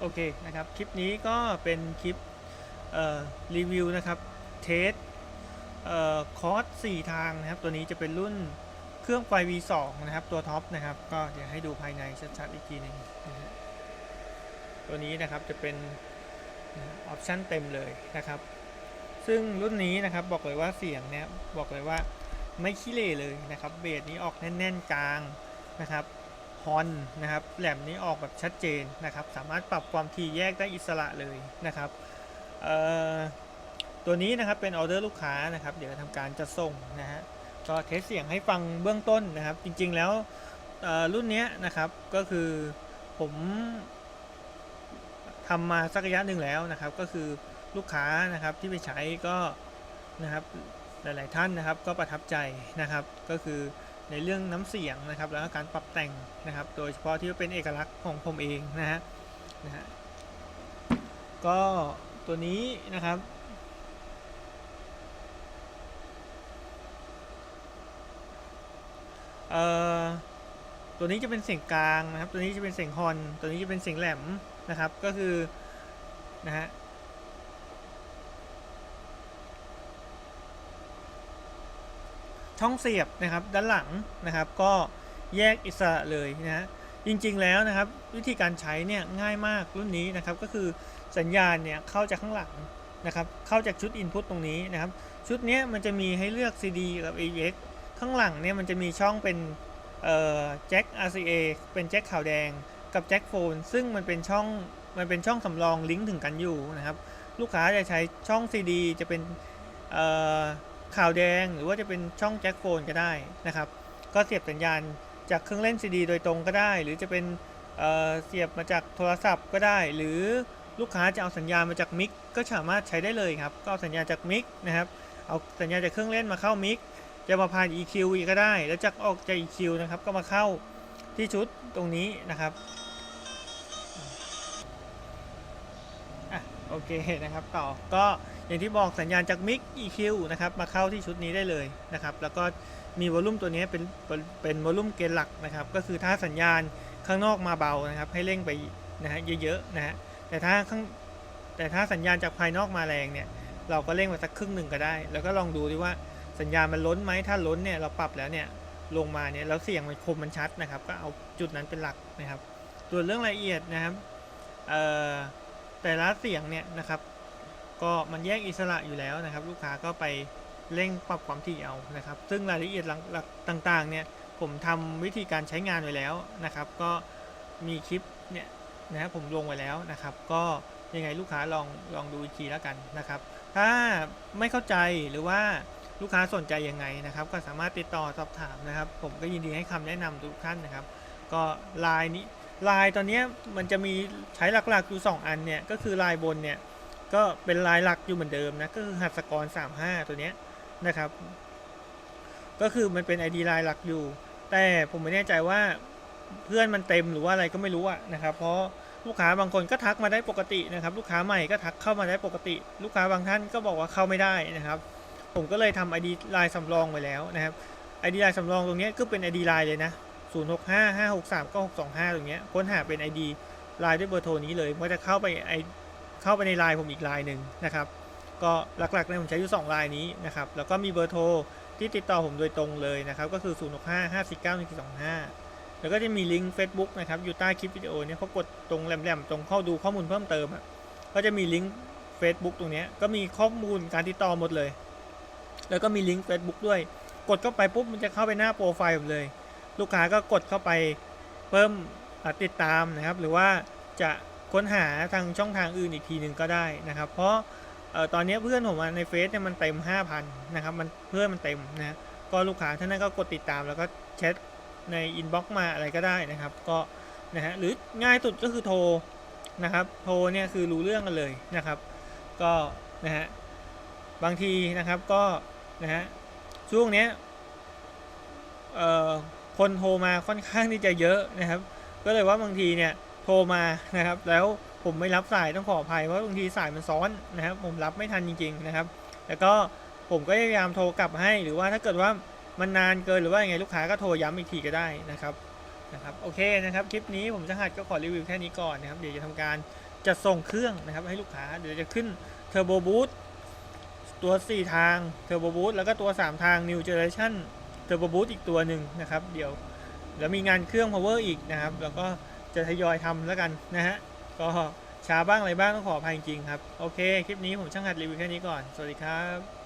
โอเคนะครับ คลิปนี้ก็เป็นคลิปรีวิวนะครับ เทสเอ่อคอร์ส4ทางนะครับ ตัวนี้จะเป็นรุ่นเครื่องไฟ V2 นะครับ ตัวท็อปนะครับ ก็เดี๋ยวให้ดูภายในชัดๆอีกทีหนึงนะตัวนี้นะครับจะเป็นออปชั่นเต็มเลยนะครับ ซึ่งรุ่นนี้นะครับบอกเลยว่าเสียงเนี่ยบอกเลยว่าไม่ขี้เหร่เลยนะครับ เบสนี้ออกแน่นๆกลางนะครับ ฮอนนะครับแหลมนี้ออกแบบชัดเจนนะครับ สามารถปรับความถี่แยกได้อิสระเลยนะครับตัวนี้นะครับเป็นออเดอร์ลูกค้านะครับ เดี๋ยวทำการจะส่งนะฮะก็เทสเสียงให้ฟังเบื้องต้นนะครับ จริงๆแล้วรุ่นนี้นะครับก็คือผมทำมาสักระยะหนึ่งแล้วนะครับ ก็คือลูกค้านะครับที่ไปใช้ก็นะครับหลาย ๆ ท่านนะครับก็ประทับใจนะครับก็คือ ในเรื่องน้ำเสียงนะครับ แล้วก็การปรับแต่งนะครับ โดยเฉพาะที่ว่าเป็นเอกลักษณ์ของผมเองนะฮะนะฮะก็ตัวนี้นะครับเอ่อตัวนี้จะเป็นเสียงกลางนะครับ ตัวนี้จะเป็นเสียงฮอน ตัวนี้จะเป็นเสียงแหลมนะครับ ก็คือนะฮะ ช่องเสียบนะครับด้านหลังนะครับ ก็แยกอิสระเลยนะฮะจริงๆแล้วนะครับ วิธีการใช้เนี่ยง่ายมากรุ่นนี้นะครับ ก็คือสัญญาณเนี่ยเข้าจากข้างหลังนะครับ เข้าจากชุด Input ตรงนี้นะครับ ชุดเนี้ยมันจะมีให้เลือก CD กับ AUX ข้างหลังเนี่ยมันจะมีช่องเป็นเอ่อแจ็ค RCA เป็นแจ็คขาวแดงกับแจ็คโฟนซึ่งมันเป็นช่องมันเป็นช่องสำรองลิงก์ถึงกันอยู่นะครับ ลูกค้าจะใช้ช่อง CD จะเป็น ข่าวแดงหรือว่าจะเป็นช่องแจ็คโฟนก็ได้นะครับ ก็เสียบสัญญาณจากเครื่องเล่น CD โดยตรงก็ได้ หรือจะเป็นเเสียบมาจากโทรศัพท์ก็ได้ หรือลูกค้าจะเอาสัญญาณมาจากมิกก็สามารถใช้ได้เลยครับ ก็เอาสัญญาณจากมิกนะครับ เอาสัญญาณจากเครื่องเล่นมาเข้ามิกจะมาผ่าน EQ อีกก็ได้ แล้วจากออกจาก EQ นะครับ ก็มาเข้าที่ชุดตรงนี้นะครับ โอเคนะครับต่อก็อย่างที่บอกสัญญาณจากมิก EQ นะครับมาเข้าที่ชุดนี้ได้เลยนะครับแล้วก็มีวอลลุ่มตัวนี้เป็นเป็นวอลลุ่มเกณฑ์หลักนะครับก็คือถ้าสัญญาณข้างนอกมาเบานะครับให้เร่งไปนะฮะเยอะๆนะฮะแต่ถ้าข้างแต่ถ้าสัญญาณจากภายนอกมาแรงเนี่ยเราก็เร่งไปสักครึ่งหนึ่งก็ได้ แล้วก็ลองดูดิว่าสัญญาณมันล้นไหมถ้าล้นเนี่ยเราปรับแล้วเนี่ยลงมาเนี่ยแล้วเสียงมันคมมันชัดนะครับก็เอาจุดนั้นเป็นหลักนะครับส่วนเรื่องรายละเอียดนะครับเอ่อ แต่ละเสียงเนี่ยนะครับ ก็มันแยกอิสระอยู่แล้วนะครับ ลูกค้าก็ไปเร่งปรับความถี่เอานะครับ ซึ่งรายละเอียดหลักต่างๆเนี่ยผมทำวิธีการใช้งานไว้แล้วนะครับ ก็มีคลิปเนี่ยนะครับผมลงไว้แล้วนะครับ ก็ยังไงลูกค้าลองลองดูอีกทีแล้วกันนะครับ ถ้าไม่เข้าใจหรือว่าลูกค้าสนใจยังไงนะครับ ก็สามารถติดต่อสอบถามนะครับ ผมก็ยินดีให้คำแนะนำทุกท่านนะครับ ก็ไลายนี้ ลายตอนนี้มันจะมีใช้หลักๆอยู่สองอันเนี่ยก็คือลายบนเนี่ยก็เป็นลายหลักอยู่เหมือนเดิมนะก็คือหัตถกร35 ตัวเนี้ยนะครับ ก็คือมันเป็น ID ลายหลักอยู่ แต่ผมไม่แน่ใจว่าเพื่อนมันเต็มหรือว่าอะไรก็ไม่รู้อะนะครับ เพราะลูกค้าบางคนก็ทักมาได้ปกตินะครับ ลูกค้าใหม่ก็ทักเข้ามาได้ปกติ ลูกค้าบางท่านก็บอกว่าเข้าไม่ได้นะครับ ผมก็เลยทำ ID ลายสำรองไว้แล้วนะครับ ID ลายสำรองตรงนี้ก็เป็น ID ลายเลยนะ 0 6 5 5 6 3 9 6 2 5 ตรงเนี้ยค้นหาเป็น ID ลายด้วยเบอร์โทรนี้เลยมันจะเข้าไปไอเข้าไปในไลน์ผมอีกไลน์หนึ่งนะครับ ก็หลักๆเนี่ยผมใช้อยู่2ไลน์นี้นะครับ แล้วก็มีเบอร์โทรที่ติดต่อผมโดยตรงเลยนะครับ ก็คือ 0 6 5 5 4 9 1 2 5 แล้วก็จะมีลิงก์ Facebook นะครับ อยู่ใต้คลิปวิดีโอเนี่ยพอกดตรงแหลมๆ ตรงเข้าดูข้อมูลเพิ่มเติมอะ ก็จะมีลิงก์ Facebook ตรงเนี้ยก็มีข้อมูลการติดต่อหมดเลย แล้วก็มีลิงก์ Facebook ด้วย กดเข้าไปปุ๊บมันจะเข้าไปหน้าโปรไฟล์ผมเลย ลูกค้าก็กดเข้าไปเพิ่มติดตามนะครับ หรือว่าจะค้นหาทางช่องทางอื่นอีกทีหนึ่งก็ได้นะครับ เพราะออตอนนี้เพื่อนผมในเฟซเนี่ยมันเต็ม 5,000นะครับมันเพื่อนมันเต็มนะก็ลูกค้าท่านนั้นก็กดติดตามแล้วก็แชทในอินบ็อกซ์มาอะไรก็ได้นะครับก็นะฮะหรือง่ายสุดก็คือโทรนะครับ โทรเนี่ยคือรู้เรื่องกันเลยนะครับ ก็นะฮะบางทีนะครับก็นะฮะช่วงเนี้ยเอ่อ คนโทรมาค่อนข้างที่จะเยอะนะครับ ก็เลยว่าบางทีเนี่ยโทรมานะครับ แล้วผมไม่รับสายต้องขออภัยเพราะบางทีสายมันซ้อนนะครับ ผมรับไม่ทันจริง ๆนะครับ แล้วก็ผมก็พยายามโทรกลับให้หรือว่าถ้าเกิดว่ามันนานเกินหรือว่ายังไงลูกค้าก็โทรย้ำอีกทีก็ได้นะครับนะครับโอเคนะครับคลิปนี้ผมจะหัดก็ขอรีวิวแค่นี้ก่อนนะครับเดี๋ยวจะทำการจะส่งเครื่องนะครับให้ลูกค้าเดี๋ยวจะขึ้นเทอร์โบบูทตัว 4 ทางเทอร์โบบูทแล้วก็ตัว 3 ทาง New Generation เทอร์โบบูทอีกตัวหนึ่งนะครับเดี๋ยวแล้วมีงานเครื่อง power อีกนะครับ แล้วก็จะทยอยทำแล้วกันนะฮะก็ช้าบ้างอะไรบ้างต้องขออภัยจริงครับ โอเค คลิปนี้ผมช่างหัดรีวิวแค่นี้ก่อน สวัสดีครับ